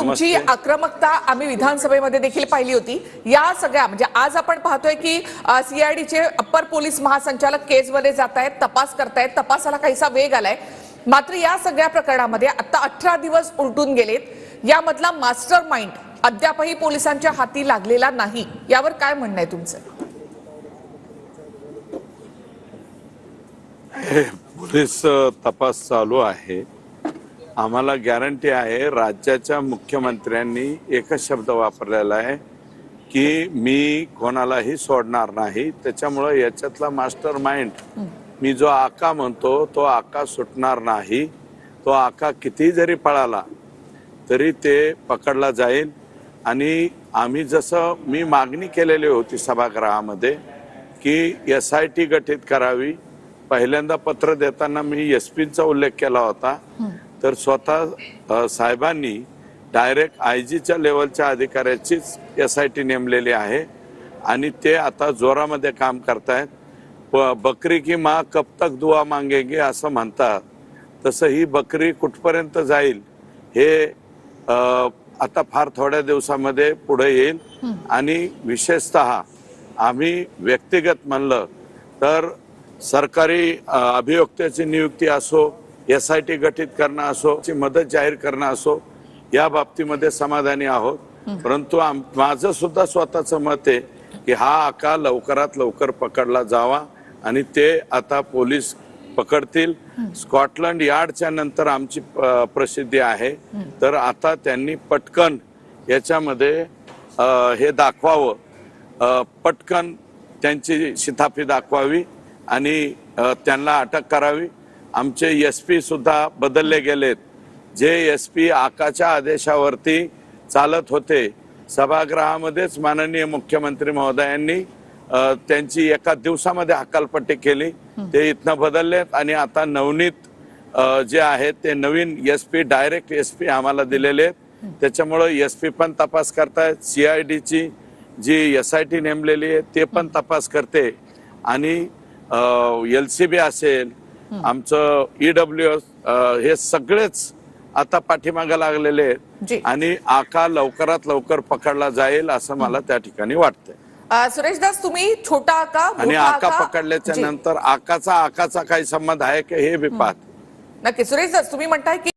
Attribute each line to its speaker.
Speaker 1: तुमची. आक्रमकता आम्ही विधानसभेमध्ये देखील पाहिली होती. या सगळ्या म्हणजे आज आपण पाहतोय की सीआयडीचे अप्पर पोलीस महासंचालक केसमध्ये जात आहेत तपास करतायत तपासाला काहीसा वेग आलाय. मात्र या सगळ्या प्रकरणामध्ये आता अठरा दिवस उलटून गेलेत. यामधला मास्टर माइंड अद्यापही पोलिसांच्या हाती लागलेला नाही. यावर काय म्हणणं आहे तुमचं?
Speaker 2: पोलीस तपास चालू आहे. आम्हाला गॅरंटी आहे राज्याच्या मुख्यमंत्र्यांनी एकच शब्द वापरलेला आहे की मी कोणालाही सोडणार नाही. त्याच्यामुळं याच्यातला मास्टर माइंड मी जो आका म्हणतो तो आका सुटणार नाही. तो आका किती जरी पळाला तरी ते पकडला जाईल. आणि आम्ही जसं मी मागणी केलेली होती सभागृहामध्ये की एस आय टी गठीत करावी. पहिल्यांदा पत्र देताना मी एस पीचा उल्लेख केला होता. तर स्वतः साहेबांनी डायरेक्ट आय जीच्या लेवलच्या अधिकाऱ्याचीच एस आय टी नेमलेली आहे. आणि ते आता जोरामध्ये काम करतायत. ब- बकरी की माँ कब तक दुआ मांगेगी असं म्हणतात. तसं ही बकरी कुठपर्यंत जाईल हे आता फार थोड्या दिवसामध्ये पुढे येईल. आणि विशेषतः आम्ही व्यक्तिगत म्हणलं तर सरकारी अभियोक्त्याची नियुक्ती असो एस आय टी गठीत करणं असो ची मदत जाहीर करणं असो या बाबतीमध्ये समाधानी आहोत. परंतु आम- माझं सुद्धा स्वतःचं मत आहे की हा आका लवकरात लवकर पकडला जावा आणि ते आता पोलीस पकडतील. स्कॉटलंड यार्डच्या नंतर आमची प्रसिद्धी आहे. तर आता त्यांनी पटकन याच्यामध्ये हे दाखवावं. पटकन त्यांची शिथाफी दाखवावी आणि त्यांना अटक करावी. आमचे एस पी सुद्धा बदलले गेलेत. जे एस पी आकाच्या आदेशावरती चालत होते सभागृहामध्येच माननीय मुख्यमंत्री महोदयांनी त्यांची एका दिवसामध्ये हकालपट्टी केली. ते इथनं बदललेत आणि आता नवनीत जे आहेत ते नवीन S P direct S P आम्हाला दिलेले आहेत. त्याच्यामुळं एस पी पण तपास करतायत सीआयडीची जी एस आय टी नेमलेली आहे ते पण तपास करते. आणि एल सी बी असेल आमचं ईडब्ल्यू एस हे सगळेच आता पाठीमागे लागलेले. आहेत. आणि आका लवकरात लवकर पकडला जाईल असं मला त्या ठिकाणी वाटतंय.
Speaker 1: सुरेशदास तुम्ही छोटा आका
Speaker 2: आणि आका पकडल्याच्या. नंतर आकाचा आकाचा काही संबंध आहे की हे बी पाहत.
Speaker 1: नक्की. सुरेशदास तुम्ही म्हणताय की